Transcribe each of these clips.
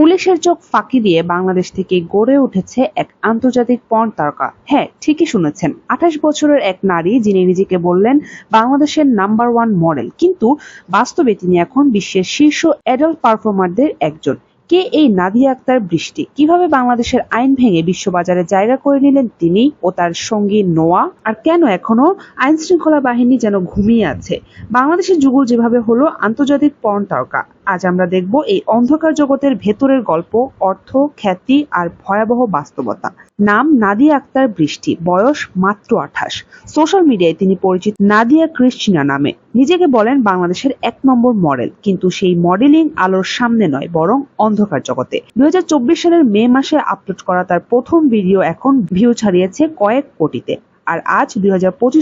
পুলিশের চোখ ফাঁকি দিয়ে বাংলাদেশ থেকে গড়ে উঠেছে এক আন্তর্জাতিক পর্ন তারকা। হ্যাঁ ঠিকই শুনেছেন। আঠাশ বছরের এক নারী যিনি নিজেকে বললেন বাংলাদেশের নাম্বার ওয়ান মডেল, কিন্তু বাস্তবে তিনি এখন বিশ্বের শীর্ষ অ্যাডাল্ট পারফর্মারদের একজন। কে এই নাদিয়া আক্তার বৃষ্টি? কীভাবে বাংলাদেশের আইন ভেঙে বিশ্ববাজারে জায়গা করে নিলেন তিনি ও তার সঙ্গী নোয়া? আর কেন এখনও আইন শৃঙ্খলা বাহিনী যেন ঘুমিয়ে আছে? বাংলাদেশের যুগল যেভাবে হলো আন্তর্জাতিক পর্ন তারকা। আজ আমরা দেখব এই অন্ধকার জগতের ভেতরের গল্প, অর্থ, খ্যাতি আর ভয়াবহ বাস্তবতা। নাম নাদিয়া আক্তার বৃষ্টি, বয়স মাত্র আঠাশ। সোশ্যাল মিডিয়ায় তিনি পরিচিত নাদিয়া ক্রিস্টিনা নামে। নিজেকে বলেন বাংলাদেশের এক নম্বর মডেল, কিন্তু সেই মডেলিং আলোর সামনে নয়, বরং অন্ধকার জগতে। দুই সালের মে মাসে আপলোড করা তার প্রথম ভিডিও এখন ভিউ ছাড়িয়েছে কয়েক কোটিতে। আর আজ দুই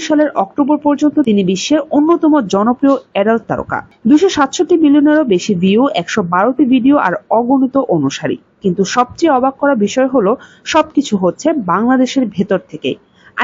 সালের অক্টোবর পর্যন্ত তিনি বিশ্বের অন্যতম জনপ্রিয় অ্যাডাল্ট তারকা। দুশো সাতষট্টি মিলিয়নেরও বেশি ভিউ একশো বারোটি ভিডিও আর অগণিত অনুসারী। কিন্তু সবচেয়ে অবাক করা বিষয় হলো, সবকিছু হচ্ছে বাংলাদেশের ভেতর থেকে।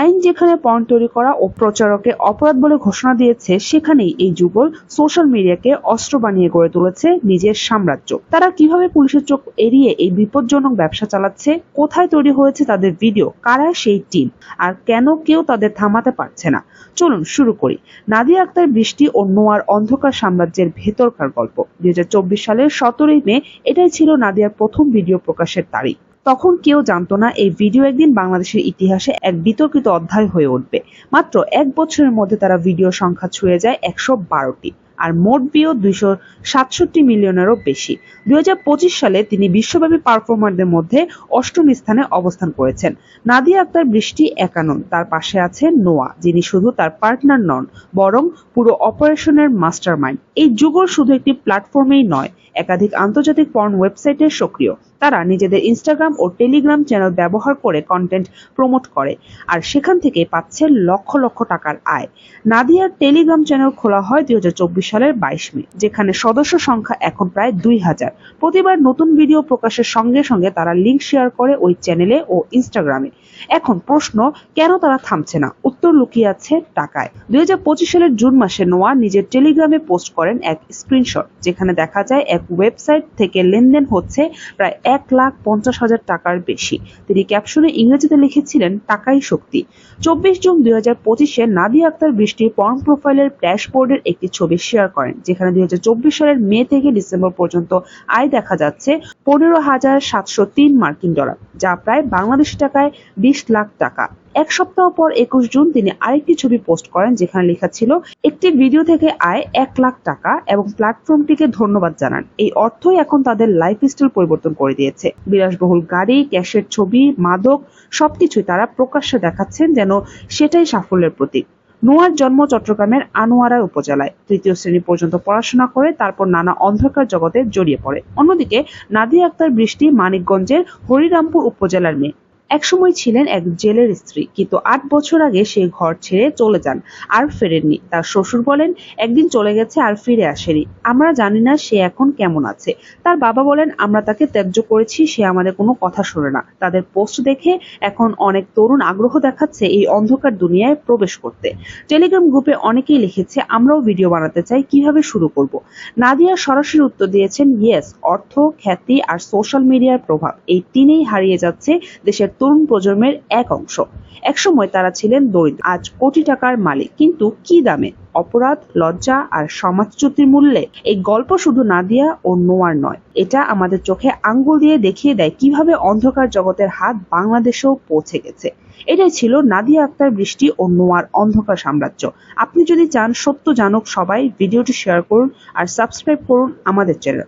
আইন যেখানে পণ তৈরি করা ও প্রচারকে অপরাধ বলে ঘোষণা দিয়েছে, সেখানেই এই যুগল সোশ্যাল মিডিয়াকে অস্ত্র বানিয়ে গড়ে তুলেছে নিজের সাম্রাজ্য। তারা কীভাবে পুলিশের চোখ এড়িয়ে এই বিপজ্জনক ব্যবসা চালাচ্ছে, কোথায় তৈরি হয়েছে তাদের ভিডিও, কারা সেই টিম, আর কেন কেউ তাদের থামাতে পারছে না? চলুন শুরু করি। নাদিয়া আক্তার বৃষ্টি ও নোয়ার অন্ধকার সাম্রাজ্যের ভেতরকার গল্প। দুই হাজার চব্বিশ সালের সতেরোই মে, এটাই ছিল নাদিয়ার প্রথম ভিডিও প্রকাশের তারিখ। তখন কেউ জানতো না এই ভিডিও একদিন বাংলাদেশের ইতিহাসে এক বিতর্কিত অধ্যায় হয়ে উঠবে। মাত্র এক বছরের মধ্যে তারা ভিডিও সংখ্যা ছুঁয়ে যায় একশো বারোটি, আর মোট বিও দুইশো সাতষট্টি মিলিয়নেরও বেশি। দুই হাজার পঁচিশ সালে তিনি বিশ্বব্যাপী পারফর্মারদের মধ্যে অষ্টম স্থানে অবস্থান করেছেন। নাদিয়া আক্তার বৃষ্টি একানন, তার পাশে আছে নোয়া, যিনি শুধু তার পার্টনার নন, বরং পুরো অপারেশনের মাস্টার মাইন্ড এই যুগল শুধু একটি প্ল্যাটফর্মেই নয়, একাধিক আন্তর্জাতিক পর্ন ওয়েবসাইটে সক্রিয়। তারা নিজেদের ইনস্টাগ্রাম ও টেলিগ্রাম চ্যানেল ব্যবহার করে কন্টেন্ট প্রমোট করে, আর সেখান থেকে পাচ্ছে লক্ষ লক্ষ টাকার আয়। নাদিয়ার টেলিগ্রাম চ্যানেল খোলা হয় দুই হাজার চব্বিশ সালের বাইশ মে, যেখানে সদস্য সংখ্যা এখন প্রায় দুই হাজার। প্রতিবার নতুন ভিডিও প্রকাশের সঙ্গে সঙ্গে তারা লিঙ্ক শেয়ার করে ওই চ্যানেলে ও ইনস্টাগ্রামে এখন প্রশ্ন, কেন তারা থামছে না? উত্তর লুকিয়ে আছে টাকায়। দুই সালের জুন মাসে নোয়া নিজের টেলিগ্রামে পোস্ট করেন এক স্ক্রিনশট, যেখানে দেখা যায় এক ওয়েবসাইট থেকে লেনদেন হচ্ছে প্রায় এক লাখ পঞ্চাশ হাজার টাকার বেশি। তিনি ক্যাপশনে ইংরেজিতে লিখেছিলেন, টাকাই শক্তি। চব্বিশ জুন দুই হাজার পঁচিশে নাদিয়া আক্তার বৃষ্টির পর্ন প্রোফাইলের ড্যাশবোর্ডের একটি ছবি শেয়ার করেন, যেখানে দুই হাজার চব্বিশ সালের মে থেকে ডিসেম্বর পর্যন্ত আয় দেখা যাচ্ছে পনেরো হাজার সাতশো তিন মার্কিন ডলার, যা প্রায় বাংলাদেশি টাকায় বিশ লাখ টাকা। এক সপ্তাহ পর একুশ জুন তিনি আরেকটি ছবি পোস্ট করেন যেখানে লেখা ছিল, একটি ভিডিও থেকে আয় এক লাখ টাকা এবং প্ল্যাটফর্মটিকে ধন্যবাদ জানান। এই অর্থই এখন তাদের লাইফস্টাইল পরিবর্তন করে দিয়েছে। বিলাসবহুল গাড়ি, ক্যাশের ছবি, মাদক, সবকিছুই তারা প্রকাশ্যে দেখাচ্ছেন যেন সেটাই সাফল্যের প্রতীক। নোয়ার জন্ম চট্টগ্রামের আনোয়ারা উপজেলায়। তৃতীয় শ্রেণি পর্যন্ত পড়াশোনা করে তারপর নানা অন্ধকার জগতে জড়িয়ে পড়ে। অন্যদিকে নাদিয়া আক্তার বৃষ্টি মানিকগঞ্জের হরিরামপুর উপজেলার মেয়ে। একসময় ছিলেন এক জেলের স্ত্রী, কিন্তু আট বছর আগে সে ঘর ছেড়ে চলে যান, আর ফেরেননি। তার শ্বশুর বলেন, একদিন চলে গেছে আর ফিরে আসেনি। আমরা জানি না সে এখন কেমন আছে। তার বাবা বলেন, আমরা তাকে ত্যায্য করেছি, সে আমাদের কোনো কথা শোনে না। তাদের পোস্ট দেখে এখন অনেক তরুণ আগ্রহ দেখাচ্ছে এই অন্ধকার দুনিয়ায় প্রবেশ করতে। টেলিগ্রাম গ্রুপে অনেকেই লিখেছে, আমরাও ভিডিও বানাতে চাই, কীভাবে শুরু করব? নাদিয়া সরাসরি উত্তর দিয়েছেন, ইয়েস, অর্থ, খ্যাতি আর সোশ্যাল মিডিয়ার প্রভাব, এই তিনেই হারিয়ে যাচ্ছে দেশের তরুণ প্রজন্মের এক অংশ। একসময় তারা ছিলেন দরিদ্র। আজ কোটি টাকার মালিক। কিন্তু কি দামে? অপরাধ, লজ্জা আর সমাজচ্যুতির মূল্যে? এই গল্প শুধু নাদিয়া ও নোয়ার নয়। এটা আমাদের চোখে আঙ্গুল দিয়ে দেখিয়ে দেয় কীভাবে অন্ধকার জগতের হাত বাংলাদেশেও পৌঁছে গেছে। এটাই ছিল নাদিয়া আক্তার বৃষ্টি ও নোয়ার অন্ধকার সাম্রাজ্য। আপনি যদি চান সত্য জানুক সবাই, ভিডিওটি শেয়ার করুন আর সাবস্ক্রাইব করুন আমাদের চ্যানেল।